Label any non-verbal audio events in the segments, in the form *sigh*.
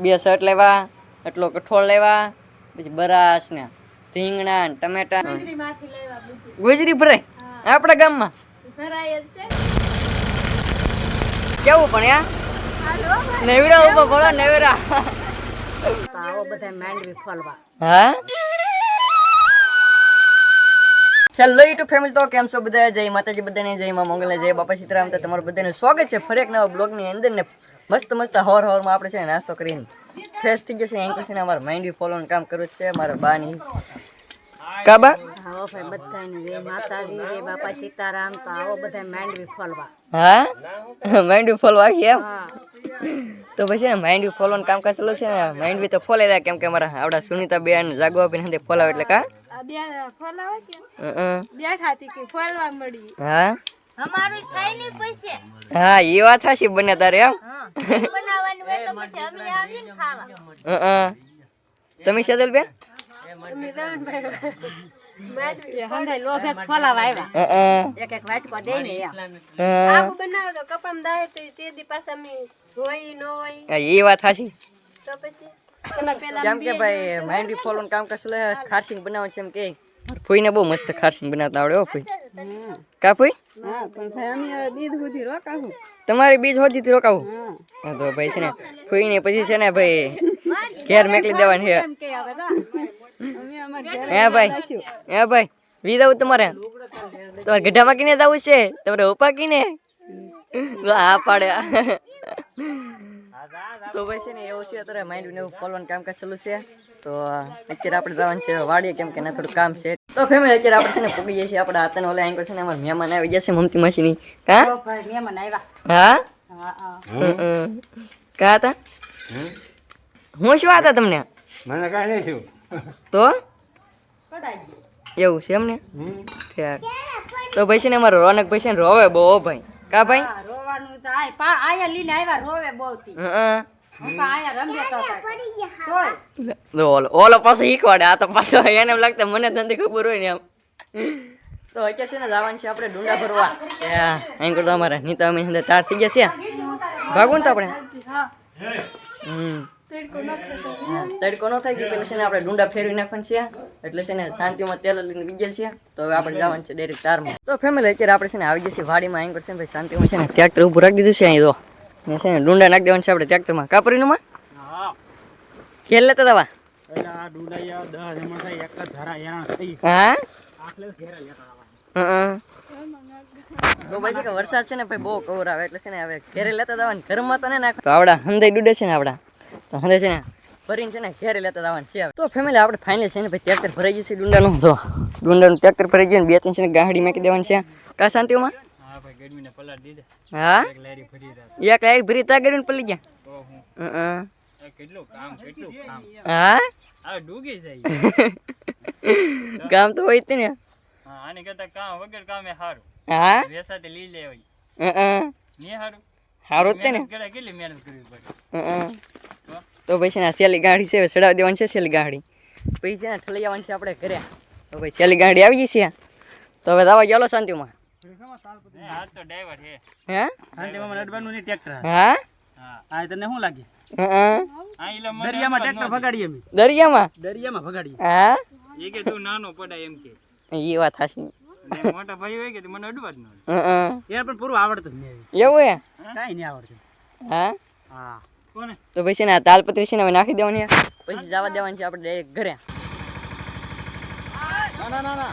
બે શર્ટ લેવા એટલો કઠોળ લેવા પછી બરાસ ને રીંગણા ને ટમેટા. માંથી લેવા બધું. ગુજરી ભરાય આપણા ગામમાં. કેવું પણ યા? નેવડા ઊભો ભણો નેવડા આવો બધા માંડવી ફોલવા હા? હેલો યુટ્યુબ ફેમિલી તો કેમ છો બધા? જય માતાજી બધાને જય મા મંગલે જય બાપા સીતારામ. તો તમારું બધાને સ્વાગત છે. ફરી એક નવા બ્લોગની અંદર ને મસ્ત મસ્ત હોર હવારમાં આપણે છે નાસ્તો કરીને ફ્રેશ થઈ જશે. એન્કર છે ને અમારે માઇન્ડ ફોલોન કામ કરવું છે. મારા બાની. કાબા? હા ભાઈ બધાને રે માતાજી રે બાપા સીતારામ. તો આવો બધા માંડવી ફોલવા હા? માઇન્ડ ફોલવા કે એમ? તો પછી માઇન્ડ માઇન્ડ ફોલોન કામ ચાલુ છે ને માઇન્ડ બી તો ફોલે રહ્યા કેમ કે અમારા આપણા સુનીતા બેન જાગવા આપીને હાથે ફોલાવે એટલે કા? આ બે ફોલાવા કે હં. અમારું કઈ નહીં પૈસે હા એ વાત છે બને તારે એમ? બનાવવાનું હોય તો પછી અમે આવીને ખાવા. હં. તમે શેદલ બેન? તમે રમણભાઈ ભાઈ લોભે ફોલાવા આવ્યા. એક એક વાટકો દે ને આવું બનાવો તો કપમ દાય તો તે દી પાછા અમે હોય ન હોય એ વાત સાચી. તો પછી? કેમ કે ભાઈ માઇન્ડ ફોલોનું કામ કરશે લે ખારસીન બનાવવાનું છે એમ કે. ફૂઈને બહુ મસ્ત ખારસીન બનાવતા આવડે હો ફૂઈ કા ફૂઈ રોકાવું તમારી બીજ હોતી રોકાવું? હા. તો ભાઈ છે ને ફૂઈને પછી છે ને ભાઈ ઘેર મેકલી દેવાની છે. હે ભાઈ હે ભાઈ વી દઉં તમારે? તમારે ગઢામાં કીને જવું છે? તમારે ઉપા કીને? આ પાડ્યા પાડે. તો ભાઈ છે ને એવું છે અત્યારે માઇન્ડ ને એવું ફોલવાનું કામ કાજ ચાલુ છે. તો અત્યારે આપણે જવાનું છે વાડીએ કેમ કે ના થોડું કામ છે. તો ફેમિલી અત્યારે આપણે છે ને પૂગી જઈએ છીએ આપણા હાથને ઓલા એંકર છે ને અમારા મહેમાન આવી જશે મમતી માસીની. કા? મહેમાન આવ્યા. હા. કા હતા? હું શું હતા તમને? મને કાંઈ નહીં છું તો? એવું છે એમને. તો ભાઈ છે ને અમારો રોનક ભાઈ છે ને રોવે બહુ હો ભાઈ. કા ભાઈ? તો આય. પા આયા લીને આવ્યા રોવે બહુ થી હું. તો આયા રમ્યા તો તોય. ઓલો ઓલો પાછો શીખવાડે. આ તો પાછો એને એમ લાગતા મને ધંધી ખબર હોય ને એમ. તો અત્યારે છે ને જવાનું છે આપણે ડુંડા ભરવા. અહીં કરતો અમારે. નીતા અમે તાર થઈ છે ભાગવું ને તો આપણે. હમ. હા, તડકો ન થાય ગયો છે ને આપણે ડુંડા ફેરવી નાખવાનું છે એટલે છે ને શાંતિમાં તેલ લઈને વિજેલ છે. તો હવે આપણે જવાનું છે ડાયરેક્ટ તારમાં. તો ફેમિલી અત્યારે આપણે છે ને આવી જશે વાડીમાં. અહીં છે ભાઈ શાંતિમાં છે ને ટ્રેક્ટર ઊભું રાખી દીધું છે અહીં તો. ને છે ને ડુંડા નાખી દેવાનું છે આપણે ટ્રેક્ટરમાં કાપરીનું હા. ખેલ લેતા દવા એટલે આ ડુડાયા દસ જમણ થાય એક જ ધરા યાણ થઈ. હા? આખલે ઘેરે લેતા આવવાના. હં. તો પછી કે વરસાદ છે ને ભાઈ બહુ કવર આવે. એટલે છે ને હવે ઘેરે લેતા જવાનું. ઘરમાં તો ને નાખ તો આવડા હંદાઈ ડૂડે છે ને આવડા. તો હંદે છે ને ભરીને છે ને ઘેરે લેતા જવાનું છે હવે. તો ફેમિલી આપણે ફાઇનલ છે ને ભાઈ ટ્રેક્ટર ભરાઈ જશે ડુંડાનું. જો ડુંડાનું ટ્રેક્ટર ભરાઈ ગયું ને બે ત્રણ છે ને ગાડી મેકી દેવાની છે. કા શાંતિમાં હા ભાઈ ગરમીને પલાટ દીધે. હા? એક લારી ફરી રહ્યા એક લાઈટ ભરી તા ગયું પડી ગયા? તો હું. હં. આ કેટલું કામ કેટલું કામ? હા? આ ડૂગી જાય *laughs* કામ તો હોય જ તે ને. હા આની કરતા કામ વગર કામે સારું હા? વેસાતે લઈ લે હોય હં. નહીં સારું સારું જ તે ને. મહેનત કરે કેટલી મહેનત કરવી પડે? હં. તો પછી ને સેલી ગાડી છે ચડાવી દેવાની છે સેલી ગાડી. પછી છે ને ઠલી આવવાની છે આપણે ઘરે. તો ભાઈ સેલી ગાડી આવી ગઈ છે. તો હવે દાવા ચાલો શાંતિમાં. એ દરિયામાં દરિયામાં દરિયામાં? ભગાડીએ હા એ કે તું નાનો પડાય એમ કે. એ વાત હાશી અને મોટા ભાઈ હોય કે મને અડવા જ ન હં. પણ પૂરું આવડતું જ નહીં એવું હે? કાંઈ નહીં આવડતું. હા. તો પછી છે ને તાલપત્રી છે ને હવે નાખી દેવાની. પછી જવા દેવાની છે આપણે ડાયરેક્ટ ઘરે. ના ના ના ના.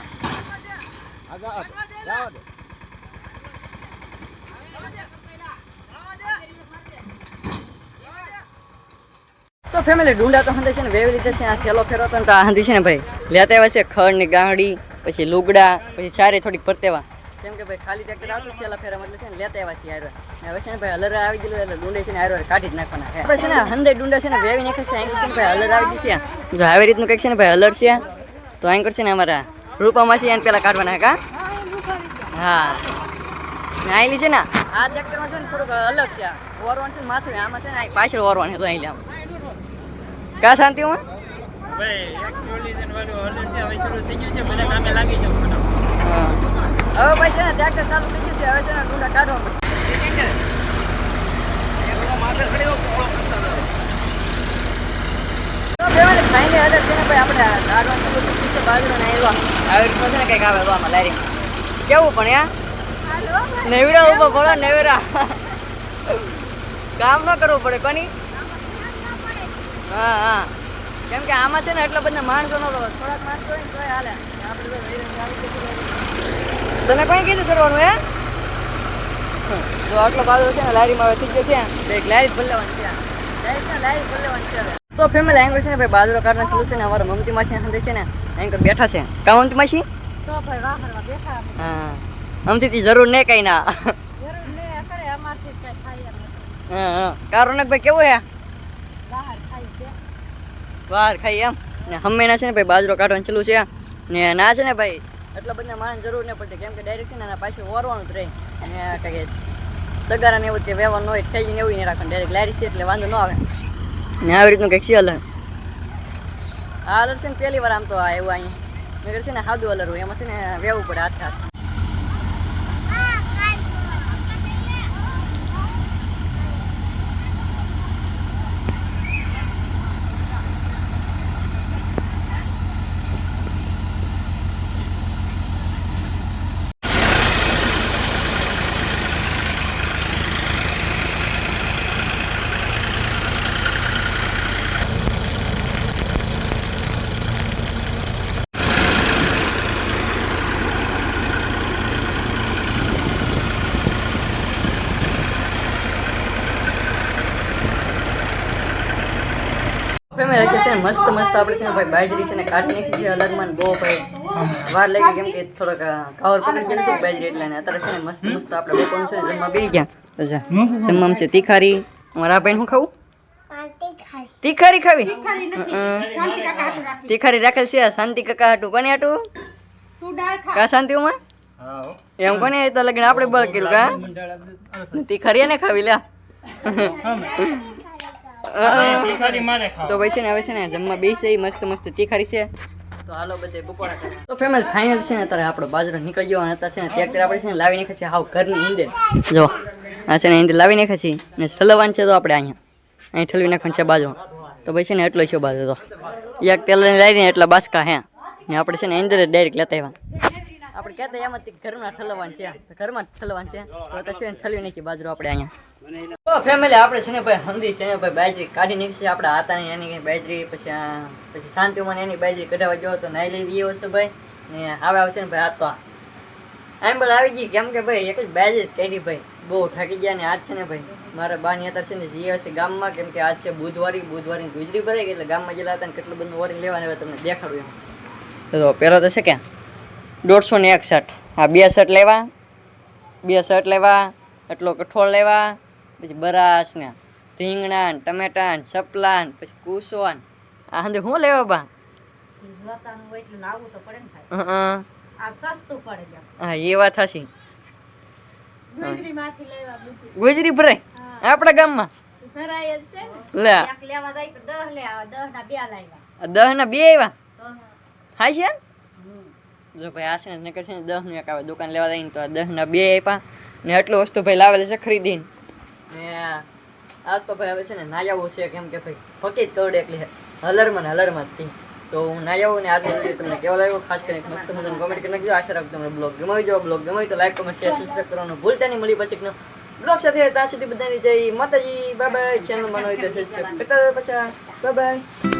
તો ફેમિલી ડુંડા તો હંધે છે ને વેવી રીતે છે આ સેલો ફેરવતો ને તો આ હંધી છે ને ભાઈ લેતા આવ્યા છે ખડની ગાંડી પછી લુગડા પછી સારી થોડીક પરતેવા. કેમ કે ભાઈ ખાલી ટ્રેક્ટર આવતું છે સેલા ફેરા એટલે છે ને લેતા આવ્યા છે હારો હવે છે ને ભાઈ હલર આવી ગયેલું એટલે ડુંડે છે ને હારો કાઢી જ નાખવાના છે આપણે છે ને હંદે ડુંડા છે ને વેવી નાખે છે એંકર છે ને ભાઈ હલર આવી ગઈ છે જો આવી રીતનું કંઈક છે ને ભાઈ હલર છે તો એંકર છે ને અમારા રૂપામાં છે એને પેલા કાઢવાના કા હા ને આઈલી છે ને આ ટ્રેક્ટરમાં છે ને થોડુંક અલગ છે ઓરવાણ છે ને માથે આમાં છે ને આ પાછળ ઓરવાણ હતું અહીં આમ કા શાંતિમાં ભાઈ એક્ચ્યુઅલી છે ને વાળું હલર છે હવે શરૂ થઈ ગયું છે બધા કામે લાગી જાવ હા હવે ભાઈ છે ને ટ્રેક્ટર ચાલુ થઈ જશે હવે છે ને, ડુંડા કાઢવા પડે આપણે કંઈક આમાં લારી. કેવું પણ યા નેવડા ઊભો પડો નેવડા. કામ ન કરવું પડે, કોની? હા હા. કેમ કે આમાં છે ને, એટલા બધા માણસો નો થોડાક માણસો હોય ને હાલે. તો વૈરાગ આવી જતું તને કોઈ કીધું સરવાનું હે? જો આટલો બાજુ છે ને લારીમાં હવે થઈ ગયો છે. તો એક લારી જ ભરલેવાની છે. લારી છે લારી ભરલેવાની છે હવે. તો ફેમિલી એંગર છે ને ભાઈ બાજરો કાઢવાનું ચાલુ છે ને અમારા મમતી માસી સાથે છે ને એંગર બેઠા છે. કા મમતી માસી? તો ભાઈ વાહરવા બેઠા અમે. હા. અમથી જરૂર નહીં કઈ ના. જરૂર ને કરે અમારથી જ કાંઈ થાય એમ નથી. હા હા. કારોનક ભાઈ કેવું હે? બહાર ખાઈ છે. બહાર ખાઈ એમ? ને હમેના છે ને ભાઈ બાજરો કાઢવાનું ચાલુ છે. ને ના છે ને ભાઈ? એટલા બધા માણસ જરૂર નહીં પડતી. કેમ કે ડાયરેક્ટ એના પાછળ ઓરવાનું જ રહે. અને કંઈક તગારા ને એવું કે વ્યવહાર ન હોય થઈ ને એવું નહીં રાખવાનું. ડાયરેક્ટ લારી છે એટલે વાંધો ન આવે. ને આવી રીતનું કંઈક છે અલર. આ છે ને પહેલી વાર આમ તો આ એવું અહીં મેં છે ને સાદું અલર હોય. એમાં છે ને વેવું પડે હાથ હાથ. ફેમિલી છે ને મસ્ત મસ્ત આપણે છે ને ભાઈ બાજરી છે ને કાઢી નાખી છે અલગમાં ને બહુ ભાઈ વાર લાગી કેમ કે થોડોક પાવર પકડી ગયા હતું બાજરી એટલે ને. અત્યારે છે ને મસ્ત મસ્ત આપણે બપોરનું છે ને જમવા બેસી ગયા. જમવામાં છે તીખારી. મારા ભાઈ હું ખાવું? તીખારી. ખાવી. તીખારી રાખેલ છે. શાંતિ કાકા હાટું કોને હાટું? કા શાંતિ ઉમા? એમ કોને તો લગન આપણે બળ કર્યું કા તીખારી એને ખાવી લે તીખારી મારે ખાવ તો ભાઈ છે ને હવે છે ને જમવા બેસે મસ્ત મસ્ત તીખારી છે. તો હાલો બધે બપોરા તો ફેમસ ફાઇનલ છે ને અત્યારે આપણો બાજરો નીકળી ગયો અને અત્યારે છે ને ટ્રેક્ટર આપણે છે ને લાવી નાખે છે હાવ ઘરની ઈંડે જો આ છે ને ઈંડે લાવી નાખે છે ને ઠલવવાનું છે તો આપણે અહીંયા. અહીં ઠલવી નાખવાનું છે બાજરો. તો ભાઈ છે ને એટલો છે બાજરો તો. એક તેલ લાવીને એટલા બાસકા હે. ને આપણે છે ને અંદર જ ડાયરેક્ટ લેતા આવ્યા. આપણે કહેતા એમ જ ઘરમાં ઠલવવાનું છે. ઘરમાં જ ઠલવાનું છે. તો તો છે ને ઠલવી નાખી બાજરો આપણે અહીંયા. ફેમિલી આપણે છે ને ભાઈ હંધી છે ને ભાઈ બાજરી કાઢી નાખી આપણે હાથા હાથાની એની બાજરી, પછી પછી શાંતિમાં એની બાજરી કઢાવવા જો તો નાઈ લેવી એવો છે ભાઈ. ને આવે આવશે ને ભાઈ હાથ આમ બળ આવી ગઈ. કેમ કે ભાઈ એક જ બાજરી કાઢી ભાઈ. બહુ થાકી ગયા ને આજ છે ને ભાઈ. મારા બાની અત્યારે છે ને જઈ હશે ગામમાં, કેમ કે આજ છે બુધવારી બુધવારી ગુજરી ભરાઈ ગઈ એટલે ગામમાં ગયેલા હતા ને કેટલું બધું વરી લેવાને હવે તમને દેખાડું એમ. તો પહેલો તો છે કે દોઢસો ને એક શર્ટ હા બે શર્ટ લેવા બે શર્ટ લેવા એટલો કઠોળ લેવા પછી બરાસ ને રીંગણા ને ટમેટા ને સપલા ને પછી કૂસો ને. આ હંધે શું લેવા બા? જોતાનું હોય એટલે લાવવું તો પડે ને ભાઈ હં, આ સસ્તું પડે છે હા એ વાત હશી ગુજરીમાંથી લેવા બધું. ગુજરી ભરાય આપણા ગામમાં? ભરાય જ છે ને. લે. એક લેવા જાય તો દહ ના બે લાવ્યા. આ દહ ના બે આવ્યા હા. છે જો ભાઈ આ છે ને, નકર છે એક આવે દુકાન લેવા જઈને તો આ ના બે આપ્યા ને એટલું વસ્તુ ભાઈ લાવેલી છે ખરીદીને. ને આ તો ભાઈ હવે છે ને નાયાવું છે, કેમ કે ભાઈ ફકી જ કરડે એટલે હલરમાં હલરમાં જ તો. હું નાયાવું ને આજનો વીડિયો તમને કેવો લાગ્યો? ખાસ કરીને મસ્ત મજાનું કોમેન્ટ કરી નાખજો આશા રાખું તમને બ્લોગ ગમાવી જો બ્લોગ ગમાવી તો લાઈક કોમેન્ટ શેર સબસ્ક્રાઈબ કરવાનું ભૂલતા નહીં. મળી પછી બ્લોગ સાથે. ત્યાં સુધી બધાની જય માતાજી. બાય બાય ચેનલ બનાવી તો સબસ્ક્રાઈબ કરતા પછી. Bye bye